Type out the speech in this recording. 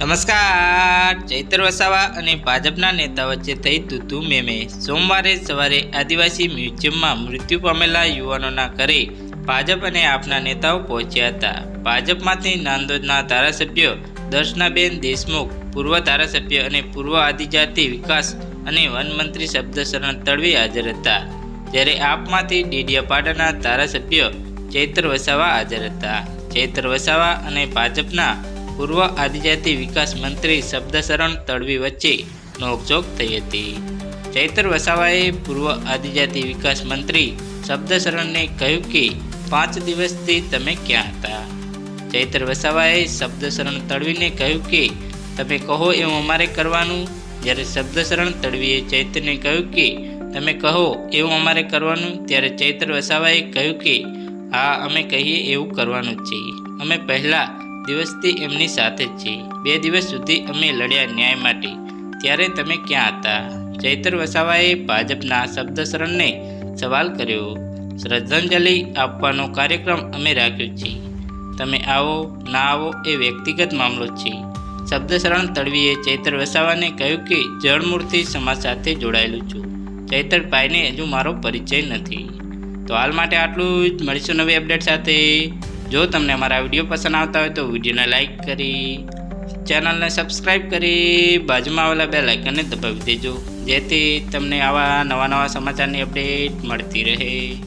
નમસ્કાર. ચૈતર વસાવા અને ભાજપના નેતા વચ્ચે થઈ તૂતુ મેમે સોમવારે સવારે આદિવાસી મ્યુઝિયમમાં મૃત્યુ પામેલા યુવાનોના ઘરે ભાજપ અને આપના નેતાઓ પહોંચ્યા હતા. ભાજપમાંથી નાંદોદના ધારાસભ્ય દર્શનાબેન દેશમુખ, પૂર્વ ધારાસભ્ય અને પૂર્વ આદિજાતિ વિકાસ અને વનમંત્રી શબ્દશરણ તળવી હાજર હતા. જ્યારે આપમાંથી ડેડિયાપાડાના ધારાસભ્ય ચૈત્ર વસાવા હાજર હતા. ચૈત્ર વસાવા અને ભાજપના પૂર્વ આદિજાતિ વિકાસ મંત્રી શબ્દશરણ તળવી વચ્ચે નોકઝોક થઈ હતી. ચૈત્ર વસાવાએ પૂર્વ આદિજાતિ વિકાસ મંત્રી શબ્દશરણને કહ્યું કે, પાંચ દિવસથી તમે ક્યાં? ચૈત્ર વસાવાએ શબ્દશરણ તળવીને કહ્યું કે, તમે કહો એવું અમારે કરવાનું. જ્યારે શબ્દશરણ તળવીએ, ચૈત્રને કહ્યું કે, તમે કહો એવું અમારે કરવાનું. ત્યારે ચૈત્ર વસાવાએ કહ્યું કે, હા, અમે કહીએ એવું કરવાનું છે. અમે પહેલા દિવસથી એમની સાથે જ છીએ. બે દિવસ સુધી અમે લડ્યા ન્યાય માટે. ત્યારે તમે ક્યાં હતા? ચૈત્ર વસાવાએ ભાજપના શબ્દશરણને સવાલ કર્યો. શ્રદ્ધાંજલિ આપવાનો કાર્યક્રમ અમે રાખ્યો છે તમે આવો, ના આવો એ વ્યક્તિગત મામલો છે. શબ્દશરણ તળવીએ ચૈતર વસાવાને કહ્યું કે જળમૂળથી સમાજ સાથે જોડાયેલું છું. ચૈતરભાઈને હજુ મારો પરિચય નથી. તો હાલ માટે આટલું જ. મળીશું નવી અપડેટ સાથે. જો તમને અમારા વીડિયો પસંદ આવતા હોય તો વિડીયોને લાઇક કરી, ચેનલને સબસ્ક્રાઇબ કરી, બાજુમાં આવેલા બે લાઇકનને દબાવી દેજો. જેથી તમને આવા નવા નવા સમાચારની અપડેટ મળતી રહે.